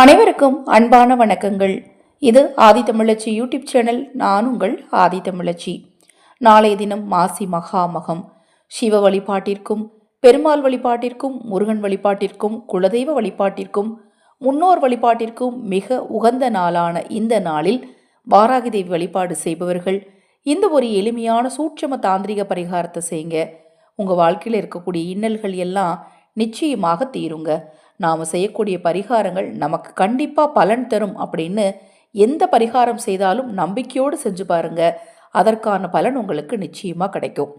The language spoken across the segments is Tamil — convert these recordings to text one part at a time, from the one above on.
அனைவருக்கும் அன்பான வணக்கங்கள். இது ஆதித்தமிழச்சி யூடியூப் சேனல் நான் உங்கள் ஆதித்தமிழச்சி நாளைய தினம் மாசி மகாமகம். சிவ வழிபாட்டிற்கும் பெருமாள் வழிபாட்டிற்கும் முருகன் வழிபாட்டிற்கும் குலதெய்வ வழிபாட்டிற்கும் முன்னோர் வழிபாட்டிற்கும் மிக உகந்த நாளான இந்த நாளில் வாராகி தேவி வழிபாடு செய்பவர்கள் இந்த ஒரு எளிமையான சூட்சம தாந்திரிக பரிகாரத்தை செய்யுங்க. உங்கள் வாழ்க்கையில் இருக்கக்கூடிய இன்னல்கள் எல்லாம் நிச்சயமாக தீருங்க. நாம் செய்யக்கூடிய பரிகாரங்கள் நமக்கு கண்டிப்பாக பலன் தரும் அப்படின்னு எந்த பரிகாரம் செய்தாலும் நம்பிக்கையோடு செஞ்சு பாருங்க. அதற்கான பலன் உங்களுக்கு நிச்சயமாக கிடைக்கும்.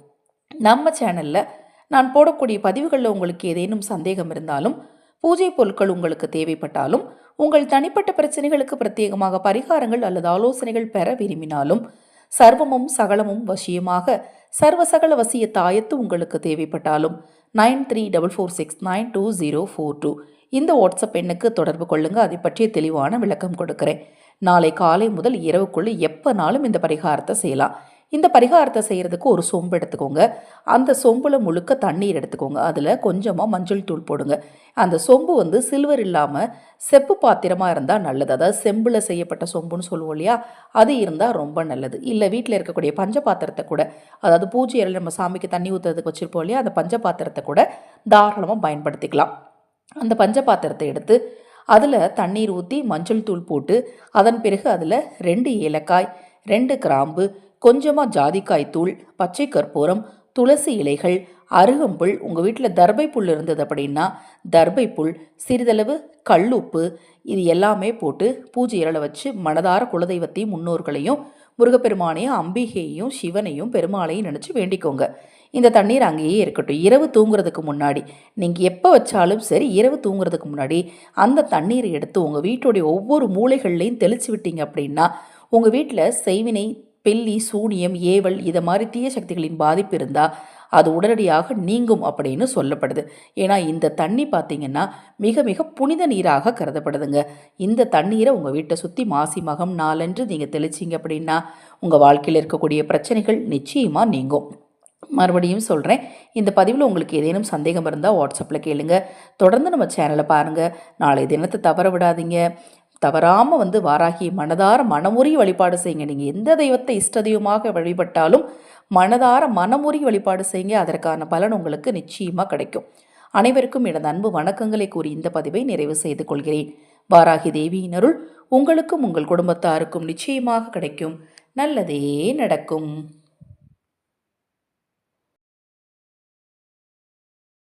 நம்ம சேனலில் நான் போடக்கூடிய பதிவுகளில் உங்களுக்கு ஏதேனும் சந்தேகம் இருந்தாலும் பூஜை பொருட்கள் உங்களுக்கு தேவைப்பட்டாலும் உங்கள் தனிப்பட்ட பிரச்சனைகளுக்கு பிரத்யேகமாக பரிகாரங்கள் அல்லது ஆலோசனைகள் பெற விரும்பினாலும் சர்வமும் சகலமும் வசியமாக சர்வ சகல வசிய தாயத்து உங்களுக்கு தேவைப்பட்டாலும் nine three double four six nine two zero four two. இந்த வாட்ஸ்அப் எண்ணுக்கு தொடர்பு கொள்ளுங்கள் அதை பற்றிய தெளிவான விளக்கம் கொடுக்குறேன். நாளை காலை முதல் இரவுக்குள்ளே எப்போனாலும் இந்த பரிகாரத்தை செய்யலாம். இந்த பரிகாரத்தை செய்கிறதுக்கு ஒரு சொம்பு எடுத்துக்கோங்க. அந்த சொம்பில் முழுக்க தண்ணீர் எடுத்துக்கோங்க. அதில் கொஞ்சமாக மஞ்சள் தூள் போடுங்க. அந்த சொம்பு வந்து சில்வர் இல்லாமல் செப்பு பாத்திரமாக இருந்தால் நல்லது. அதாவது செம்பில் செய்யப்பட்ட சொம்புன்னு சொல்லுவோம் இல்லையா? அது இருந்தால் ரொம்ப நல்லது. இல்லை வீட்டில் இருக்கக்கூடிய பஞ்ச பாத்திரத்தை கூட அதாவது பூஜை நம்ம சாமிக்கு தண்ணி ஊற்றுறதுக்கு வச்சுருப்போம் இல்லையா? அந்த பஞ்ச பாத்திரத்தை கூட தாராளமாக பயன்படுத்திக்கலாம். அந்த பஞ்ச பாத்திரத்தை எடுத்து அதில் தண்ணீர் ஊற்றி மஞ்சள் தூள் போட்டு அதன் பிறகு அதில் ரெண்டு ஏலக்காய் ரெண்டு கிராம்பு கொஞ்சமாக ஜாதிக்காய் தூள் பச்சை கற்பூரம் துளசி இலைகள் அருகம்புல் உங்கள் வீட்டில் தர்பை புல் இருந்தது அப்படின்னா தர்பை புல் சிறிதளவு கல்லுப்பு இது எல்லாமே போட்டு பூஜை இரள வச்சு மனதார குலதெய்வத்தையும் முன்னோர்களையும் முருகப்பெருமானையும் அம்பிகையையும் சிவனையும் பெருமாளையும் நினச்சி வேண்டிக்கோங்க. இந்த தண்ணீர் அங்கேயே இருக்கட்டும். இரவு தூங்குறதுக்கு முன்னாடி நீங்கள் எப்போ வச்சாலும் சரி இரவு தூங்குறதுக்கு முன்னாடி அந்த தண்ணீரை எடுத்து உங்கள் வீட்டுடைய ஒவ்வொரு மூளைகள்லையும் தெளித்து விட்டீங்க அப்படின்னா உங்கள் வீட்டில் செய்வினை பெல்லி சூனியம் ஏவல் இதை மாதிரி தீய சக்திகளின் பாதிப்பு இருந்தால் அது உடனடியாக நீங்கும் அப்படின்னு சொல்லப்படுது. ஏன்னா இந்த தண்ணி பார்த்தீங்கன்னா மிக மிக புனித நீராக கருதப்படுதுங்க. இந்த தண்ணீரை உங்கள் வீட்டை சுற்றி மாசி மகம் நாளன்று நீங்கள் தெளிச்சிங்க அப்படின்னா உங்கள் வாழ்க்கையில் இருக்கக்கூடிய பிரச்சனைகள் நிச்சயமாக நீங்கும். மறுபடியும் சொல்கிறேன் இந்த பதிவில் உங்களுக்கு ஏதேனும் சந்தேகம் இருந்தால் வாட்ஸ்அப்பில் கேளுங்க. தொடர்ந்து நம்ம சேனலை பாருங்கள் நாளை தினத்தை தவற விடாதீங்க. தவறாமல் வந்து வாராகி மனதார மனமுறி வழிபாடு செய்யுங்க. நீங்கள் எந்த தெய்வத்தை இஷ்ட தெய்வமாக வழிபட்டாலும் மனதார மனமுறி வழிபாடு செய்யுங்க. அதற்கான பலன் உங்களுக்கு நிச்சயமாக கிடைக்கும். அனைவருக்கும் எனது அன்பு வணக்கங்களை கூறி இந்த பதிவை நிறைவு செய்து கொள்கிறேன். வாராகி தேவியின் அருள் உங்களுக்கும் உங்கள் குடும்பத்தாருக்கும் நிச்சயமாக கிடைக்கும். நல்லதே நடக்கும்.